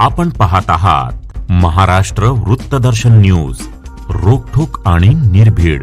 आपण पाहत आहात महाराष्ट्र वृत्तदर्शन न्यूज रोखोक आणि निर्भीड.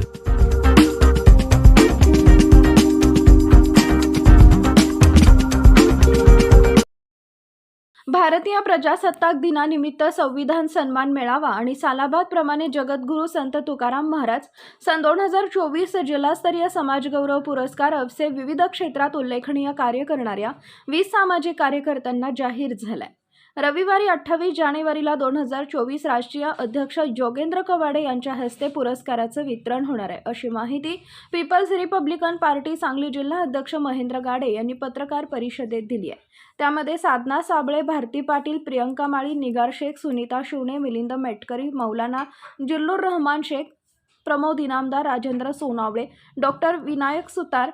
भारतीय प्रजासत्ताक दिनानिमित्त संविधान सन्मान मेळावा आणि सालाबाद प्रमाणे जगद्गुरू संत तुकाराम महाराज सन दोन हजार चोवीस जिल्हास्तरीय समाजगौरव पुरस्कार अवसे विविध क्षेत्रात उल्लेखनीय कार्य करणाऱ्या वीस सामाजिक कार्यकर्त्यांना जाहीर झालाय. रविवारी अठ्ठावीस जानेवारीला दोन हजार चोवीस राष्ट्रीय अध्यक्ष योगेंद्र कवाडे यांच्या हस्ते पुरस्काराचं वितरण होणार आहे. अशी माहिती पीपल्स रिपब्लिकन पार्टी सांगली जिल्हा अध्यक्ष महेंद्र गाडे यांनी पत्रकार परिषदेत दिली आहे. त्यामध्ये साधना साबळे भारती पाटील प्रियंका माळी निगार शेख सुनीता शिवणे मिलिंद मेटकरी मौलाना जिल्लूर रहमान शेख प्रमोद इनामदार राजेंद्र सोनावळे डॉक्टर विनायक सुतार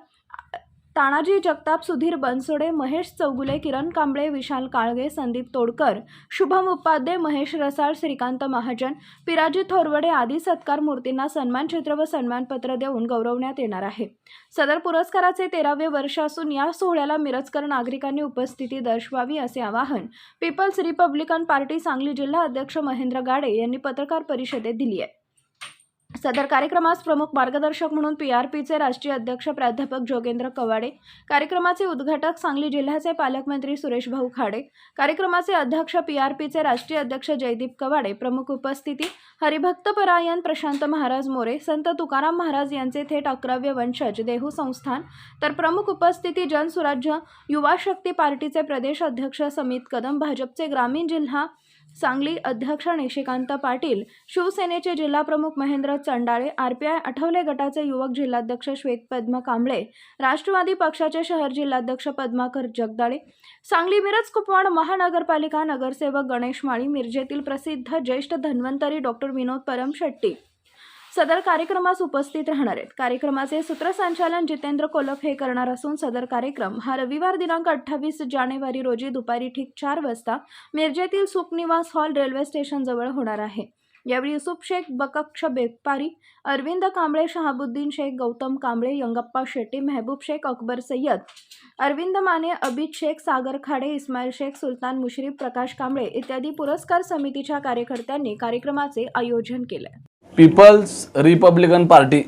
तानाजी जगताप सुधीर बनसोडे महेश चौगुले किरण कांबळे विशाल काळगे संदीप तोडकर शुभम उपाध्ये महेश रसाळ श्रीकांत महाजन पिराजी थोरवडे आदी सत्कार मूर्तींना सन्मानचित्र व सन्मानपत्र देऊन गौरवण्यात येणार आहे. सदर पुरस्काराचे तेरावे वर्ष असून या सोहळ्याला मिरजकर नागरिकांनी उपस्थिती दर्शवावी असे आवाहन पीपल्स रिपब्लिकन पार्टी सांगली जिल्हा अध्यक्ष महेंद्र गाडे यांनी पत्रकार परिषदेत दिली आहे. सदर कार्यक्रमास प्रमुख मार्गदर्शक म्हणून पी आर पीचे राष्ट्रीय अध्यक्ष प्राध्यापक जोगेंद्र कवाडे कार्यक्रमाचे उद्घाटक सांगली जिल्ह्याचे पालकमंत्री सुरेश भाऊ खाडे कार्यक्रमाचे अध्यक्ष पी आर पीचे राष्ट्रीय अध्यक्ष जयदीप कवाडे प्रमुख उपस्थिती हरिभक्तपरायण प्रशांत महाराज मोरे संत तुकाराम महाराज यांचे थेट अकराव्य वंशज देहू संस्थान तर प्रमुख उपस्थिती जनसुराज्य युवा शक्ती पार्टीचे प्रदेश अध्यक्ष समित कदम भाजपचे ग्रामीण जिल्हा सांगली अध्यक्ष निशिकांत पाटील शिवसेनेचे जिल्हाप्रमुख महेंद्र चंडाळे आरपीआय आठवले गटाचे युवक जिल्हाध्यक्ष श्वेत पद्म कांबळे राष्ट्रवादी पक्षाचे शहर जिल्हाध्यक्ष पद्माकर जगदाळे सांगली मिरज कुपवाड महानगरपालिका नगरसेवक गणेश माळी मिरजेतील प्रसिद्ध ज्येष्ठ धन्वंतरी डॉक्टर विनोद परम शेट्टी सदर कार्यक्रमास उपस्थित राहणार आहेत. कार्यक्रमाचे सूत्रसंचालन जितेंद्र कोलप हे करणार असून सदर कार्यक्रम हा रविवार दिनांक अठ्ठावीस जानेवारी रोजी दुपारी ठीक चार वाजता मिरजेतील सुखनिवास हॉल रेल्वे स्टेशनजवळ होणार आहे. यावेळी युसुफ शेख बकक्ष बेपारी अरविंद कांबळे शहाबुद्दीन शेख गौतम कांबळे यंगप्पा शेट्टी मेहबूब शेख अकबर सय्यद अरविंद माने अबिद शेख सागर खाडे इस्माईल शेख सुलतान मुश्रीफ प्रकाश कांबळे इत्यादी पुरस्कार समितीच्या कार्यकर्त्यांनी कार्यक्रमाचे आयोजन केले. पीपल्स रिपब्लिकन पार्टी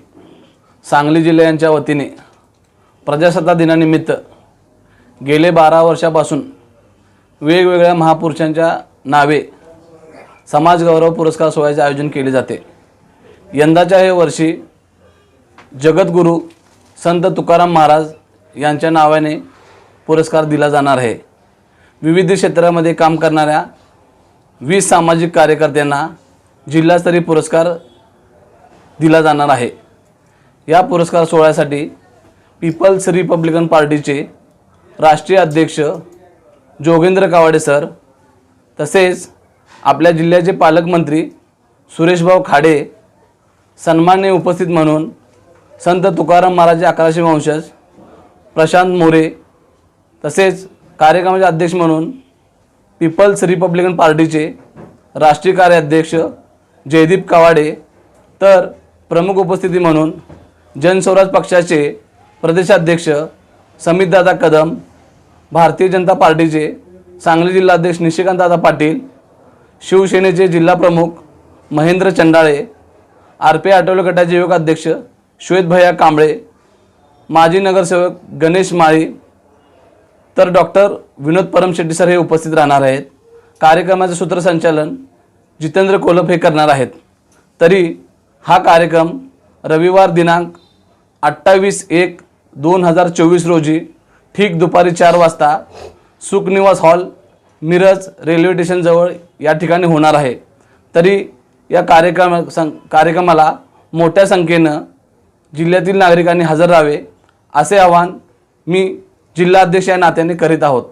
सांगली जिल्हा यांच्या वतीने प्रजासत्ताक दिनानिमित्त गेले बारा वर्षापासून वेगवेगळ्या महापुरुषांच्या नावे समाजगौरव पुरस्कार सोहळ्याचे आयोजन केले जाते. यंदाच्या हे वर्षी जगद्गुरू संत तुकाराम महाराज यांच्या नावाने पुरस्कार दिला जाणार आहे. विविध क्षेत्रामध्ये काम करणाऱ्या वीस सामाजिक कार्यकर्त्यांना जिल्हास्तरीय पुरस्कार दिला जाणार आहे. या पुरस्कार सोहळ्यासाठी पीपल्स रिपब्लिकन पार्टीचे राष्ट्रीय अध्यक्ष जोगेंद्र कावाडे सर तसेच आपल्या जिल्ह्याचे पालकमंत्री सुरेशभाऊ खाडे सन्मान्य उपस्थित म्हणून संत तुकाराम महाराज अकराशे वंशज प्रशांत मोरे तसेच कार्यक्रमाचे अध्यक्ष म्हणून पीपल्स रिपब्लिकन पार्टीचे राष्ट्रीय कार्याध्यक्ष जयदीप कावाडे तर प्रमुख उपस्थिती म्हणून जनस्वराज पक्षाचे प्रदेशाध्यक्ष समितदादा कदम भारतीय जनता पार्टीचे सांगली जिल्हाध्यक्ष निशिकांतदादा पाटील शिवसेनेचे जिल्हाप्रमुख महेंद्र चंडाळे आर पी आठवले गटाचे युवक अध्यक्ष श्वेतभैया कांबळे माजी नगरसेवक गणेश माळी तर डॉक्टर विनोद परमशेट्टी सर हे उपस्थित राहणार आहेत. कार्यक्रमाचे सूत्रसंचालन जितेंद्र कोलप हे करणार आहेत. तरी हा कार्यक्रम रविवार दिनांक अठ्ठावीस एक दोन हजार चोवीस रोजी ठीक दुपारी चार वाजता सुखनिवास हॉल मिरज रेल्वे स्टेशनजवळ या ठिकाणी होणार आहे. तरी या कार्यक्रम सं कार्यक्रमाला मोठ्या संख्येनं जिल्ह्यातील नागरिकांनी हजर राहावे असे आवाहन मी जिल्हाध्यक्ष या नात्याने करीत आहोत.